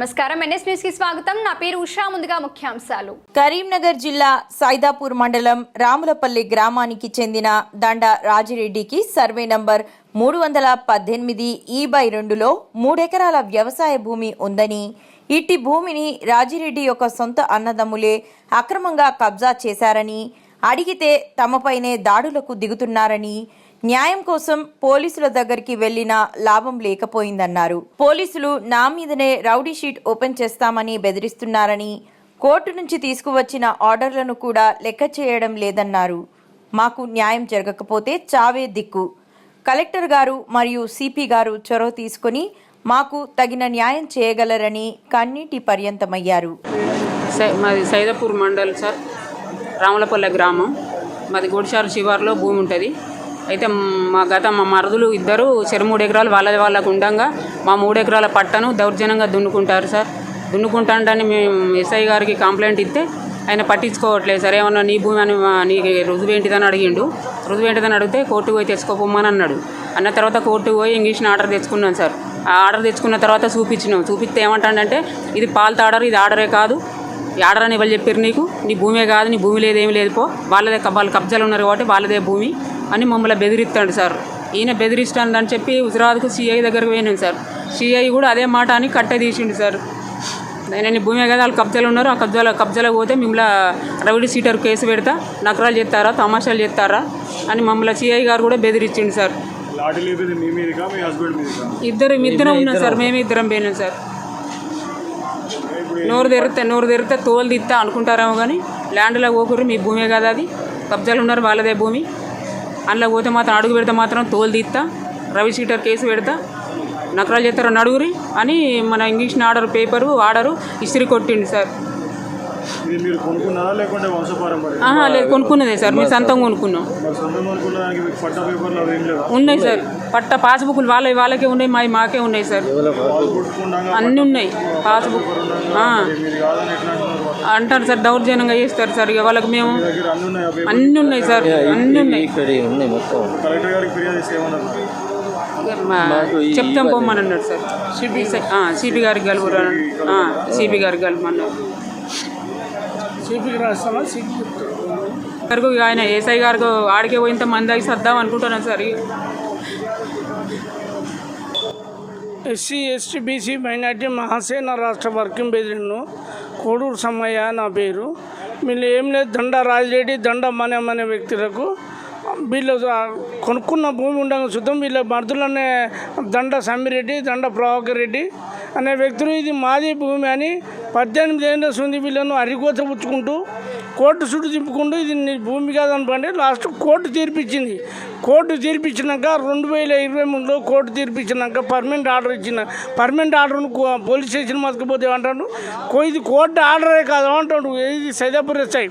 నమస్కారం. ఎన్ఎస్ న్యూస్కి స్వాగతం. నా పేరు ఉషా. ముందుగా ముఖ్యాంశాలు. కరీంనగర్ జిల్లా సైదాపూర్ మండలం రాములపల్లి గ్రామానికి చెందిన దండ రాజిరెడ్డికి సర్వే నంబర్ మూడు వందల పద్దెనిమిది ఈ బై రెండులో మూడెకరాల వ్యవసాయ భూమి ఉందని ఇట్టి భూమిని రాజిరెడ్డి యొక్క సొంత అన్నదమ్ములే అక్రమంగా కబ్జా చేశారని అడిగితే తమపైనే దాడులకు దిగుతున్నారని న్యాయం కోసం పోలీసుల దగ్గరికి వెళ్ళినా లాభం లేకపోయిందన్నారు. పోలీసులు నా మీదనే రౌడీ షీట్ ఓపెన్ చేస్తామని బెదిరిస్తున్నారని కోర్టు నుంచి తీసుకువచ్చిన ఆర్డర్లను కూడా లెక్క చేయడం లేదన్నారు. మాకు న్యాయం జరగకపోతే చావే దిక్కు. కలెక్టర్ గారు మరియు సిపి గారు చొరవ తీసుకొని మాకు తగిన న్యాయం చేయగలరని కన్నీటి పర్యంతమయ్యారు. సై- మాది సైదాపూర్ మండల్ సార్. రామలపల్లె గ్రామం. మాది గోడిచారు శివార్లో భూమి ఉంటుంది. అయితే మా గత మా మరుదులు ఇద్దరు చెరు మూడు ఎకరాలు వాళ్ళ వాళ్ళకు ఉండంగా మా మూడు ఎకరాల పట్టను దౌర్జన్యంగా దున్నుకుంటారు సార్. దున్నుకుంటాడని మేము ఎస్ఐ గారికి కంప్లైంట్ ఇస్తే ఆయన పట్టించుకోవట్లేదు సార్. ఏమన్నా నీ భూమి అని నీ నీకు రుజువు ఏంటిదని అడిగిండు. రుజువు ఏంటిదని అడిగితే కోర్టుకు పోయి తెచ్చుకోపోమని అన్నాడు. అన్న తర్వాత కోర్టుకు పోయి ఇంగ్లీష్ని ఆర్డర్ తెచ్చుకున్నాను సార్. ఆ ఆర్డర్ తెచ్చుకున్న తర్వాత చూపించినాం. చూపిస్తే ఏమంటాడంటే ఇది పాలత ఆర్డర్ ఇది ఆర్డరే కాదు. అని ఎవరు చెప్పారు నీకు? నీ భూమే కాదు నీ భూమి లేదు ఏమి లేదు పో. వాళ్ళదే వాళ్ళు కబ్జాలు ఉన్నారు కాబట్టి వాళ్ళదే భూమి అని మమ్మల్ని బెదిరిస్తాడు సార్. ఈయన బెదిరిస్తాడు అని చెప్పి హుజరాబాద్కు సిఐ దగ్గరకు పోయినాం సార్. సిఐ కూడా అదే మాట అని కట్టే తీసిండు సార్. నేను నీ భూమే కదా వాళ్ళు కబ్జాలు ఉన్నారు ఆ కబ్జాలు కబ్జాలకు పోతే మిమ్మల్ని రవిడి సీటర్ కేసు పెడతా నకరాలు చేస్తారా తమాషాలు చేస్తారా అని మమ్మల్ని సిఐ గారు కూడా బెదిరించిండు సార్. ఇద్దరు ఇద్దరం ఉన్నాం సార్ మేమే ఇద్దరం పోయినాం సార్. నోరు తెరితే నోరు తెరితే తోలు తిత్తా అనుకుంటారేమో కానీ ల్యాండ్లో పోకుర్రు మీ భూమే కదా అది. కబ్జాలు ఉన్నారు వాళ్ళదే భూమి. అందులో పోతే మాత్రం అడుగు పెడితే మాత్రం తోలు తీస్తా రవి సీటర్ కేసు పెడతా. నకరాలు చేస్తారో నడుగురి అని మన ఇంగ్లీష్ ఆర్డర్ పేపరు ఆర్డరు ఇస్త్రీ కొట్టిండు సార్. లేదు కొనుక్కున్నదే సార్. మరి సొంతం కొనుక్కున్న ఉన్నాయి సార్. పట్ట పాస్బుక్లు వాళ్ళ వాళ్ళకే ఉన్నాయి మావి మాకే ఉన్నాయి సార్. అన్నీ ఉన్నాయి. పాస్బుక్. అంటారు సార్ దౌర్జన్యంగా చేస్తారు సార్. ఇక వాళ్ళకి మేము అన్ని ఉన్నాయి సార్. అన్నీ ఉన్నాయి. చెప్తాం పోమని అన్నాడు సార్. సిపి సిపి గారికి కలుగురు సిపి గారికి రాస్తామా సిపి గారికి ఇక ఆయన ఏసఐ గారికి ఆడికే పోయింత మంది అయి సర్దాం అనుకుంటున్నాను sir. SC ST BC minority Mahasena రాష్ట్ర వర్కింగ్ ప్రెసిడెంట్ను కోడూరు సమ్మయ్య నా పేరు. వీళ్ళు ఏం లేదు దండ రాజిరెడ్డి దండ మన అనే వ్యక్తులకు వీళ్ళు కొనుక్కున్న భూమి ఉండగా చూద్దాం. వీళ్ళ మర్దులనే దండ సమ్మిరెడ్డి దండ ప్రభాకర్ రెడ్డి అనే వ్యక్తులు. ఇది మాది భూమి అని పద్దెనిమిది ఏళ్ళ ఉంది వీళ్ళను అరికోత పుచ్చుకుంటూ కోర్టు చుట్టూ తిప్పుకుంటూ ఇది నీ భూమి కాదనుకోండి లాస్ట్ కోర్టు తీర్పిచ్చింది. కోర్టు తీర్పిచ్చినాక రెండు వేల ఇరవై మూడులో కోర్టు తీర్పిచ్చినాక పర్మనెంట్ ఆర్డర్ ఇచ్చిన పర్మనెంట్ ఆర్డర్ను కో- పోలీస్ స్టేషన్ మతకపోతే అంటాడు కో ఇది కోర్టు ఆర్డరే కాదు అంటాడు. ఇది సైదాపూర్ ఎస్ఐ.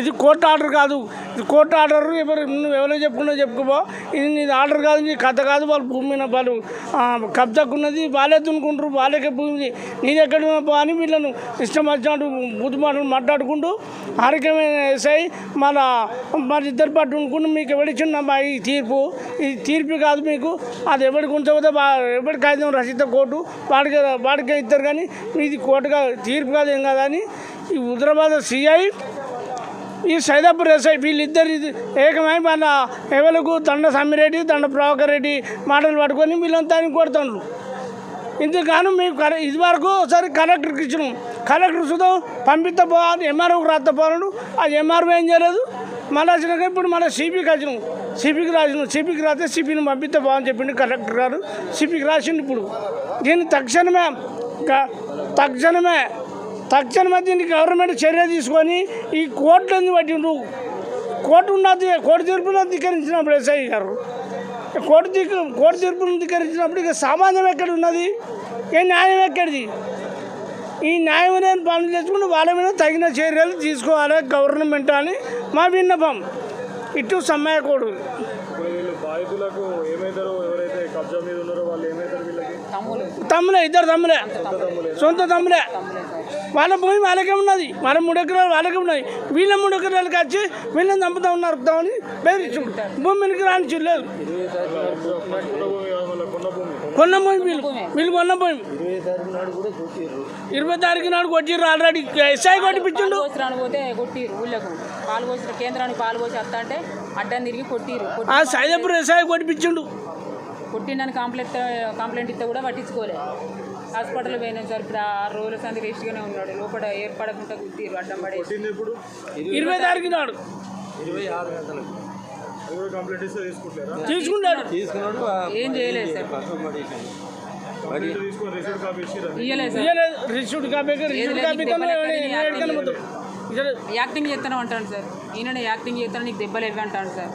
ఇది కోర్టు ఆర్డర్ కాదు. ఇది కోర్టు ఆర్డర్ ఎవరు నువ్వు ఎవరో చెప్పుకున్నా చెప్పుకోబో ఇది నీది ఆర్డర్ కాదు నీ కథ కాదు. వాళ్ళ భూమి మీద వాళ్ళు ఆ, కబ్జాకున్నది వాళ్ళే దున్నుకుంటారు వాళ్ళకే భూమి నీది ఎక్కడ పో అని వీళ్ళను ఇష్టం వచ్చినట్టు బుద్ధి మాటలు మాట్లాడుకుంటూ ఆరోగ్యమైన ఎస్ఐ మన మరి ఇద్దరు పట్టు ఉండుకుంటూ మీకు ఎవరిచ్చిన మా ఈ తీర్పు ఈ తీర్పు కాదు మీకు. అది ఎవరికి ఉంచకపోతే ఎవరికి కాగితం రచిత కోర్టు వాడికి వాడికే ఇద్దరు కానీ ఇది కోర్టు కాదు తీర్పు కాదు ఏం కాదని ఈ హుదరాబాద్ సిఐ ఈ సైదాపూర్ ఎస్ఐ వీళ్ళిద్దరు ఇది ఏకమై మన ఎవలకు దండ సమ్మిరెడ్డి దండ ప్రభాకర్ రెడ్డి మాటలు పట్టుకొని వీళ్ళంతా కొడుతున్నారు ఇంతకాను మేము కర- ఇది వరకు ఒకసారి కలెక్టర్కి ఇచ్చినాం కలెక్టర్ చూద్దాం పంపిస్తే పోవాలి ఎంఆర్ఓకి రాత పోవాలను అది ఎంఆర్ఓ ఏం చేయలేదు? మళ్ళీ వచ్చినాక ఇప్పుడు మళ్ళీ సిపికి వచ్చినాం. సిపికి రాసినాం. సిపికి రాస్తే సిపిని పంపిస్తే బాగుని చెప్పిండు కలెక్టర్ గారు సిపికి రాసిండు ఇప్పుడు. దీన్ని తక్షణమే తక్షణమే తక్షణమే దీన్ని గవర్నమెంట్ చర్య తీసుకొని ఈ కోర్టుని పట్టిండు కోర్టు ఉన్నది కోర్టు తీర్పును ధిక్కరించినప్పుడు ఎస్ఐ గారు. కోర్టు దిక్కు కోర్టు తీర్పును ధిక్కరించినప్పుడు ఇక సామాన్యం ఎక్కడ ఉన్నది? ఏ న్యాయం ఎక్కడిది? ఈ న్యాయమైన పనులు చేసుకుని వాళ్ళ మీద తగిన చర్యలు తీసుకోవాలి గవర్నమెంట్ అని మా విన్నపం. ఇటు వీళ్ళకి? తమ్ములే. ఇద్దరు తమ్ములే. సొంత తమ్ములే. వాళ్ళ భూమి వాళ్ళకే ఉన్నది. వాళ్ళ మూడు ఎకరాలు వాళ్ళకే ఉన్నాయి వీళ్ళ మూడు ఎకరాలకు వచ్చి వీళ్ళని చంపుతా ఉన్నారు నరుకుతామని బెదిరించుడు భూమికి రాని లేదు. కొన్న భూమి వీళ్ళు. వీళ్ళు కొన్న భూమి ఇరవై తారీఖు నాడు కొట్టిర్రు ఆల్రెడీ ఎస్ఐ కొట్టిపించిండు. పోసిరాను పోతే కొట్టిరు ఊళ్ళకు. పాలు పోసిన కేంద్రానికి పాలు పోసి వస్తా అంటే అడ్డం తిరిగి కొట్టిరు ఆ సైదాపూర్ ఎస్ఐ కొట్టిపించిండు. కొట్టిండని కంప్లైంట్ కంప్లైంట్ ఇస్తే కూడా పట్టించుకోలే. హాస్పిటల్ పోయినా సార్ ఇప్పుడు ఆరు రోజుల సంది రెస్ట్గానే ఉన్నాడు. లోపల ఏర్పడకుండా కుట్టిరు అడ్డం పడే ఇప్పుడు ఇరవై తారీఖు నాడు. అది కూడా కంప్లీట్ తీసుకుంటారా? తీసుకున్నాడు ఏం చేయలేదు సార్. Copy copy. యాక్టింగ్ చేస్తాను అంటాను సార్. ఈయననే యాక్టింగ్ చేస్తాను నీకు దెబ్బలు ఇవ్వి అంటాను సార్.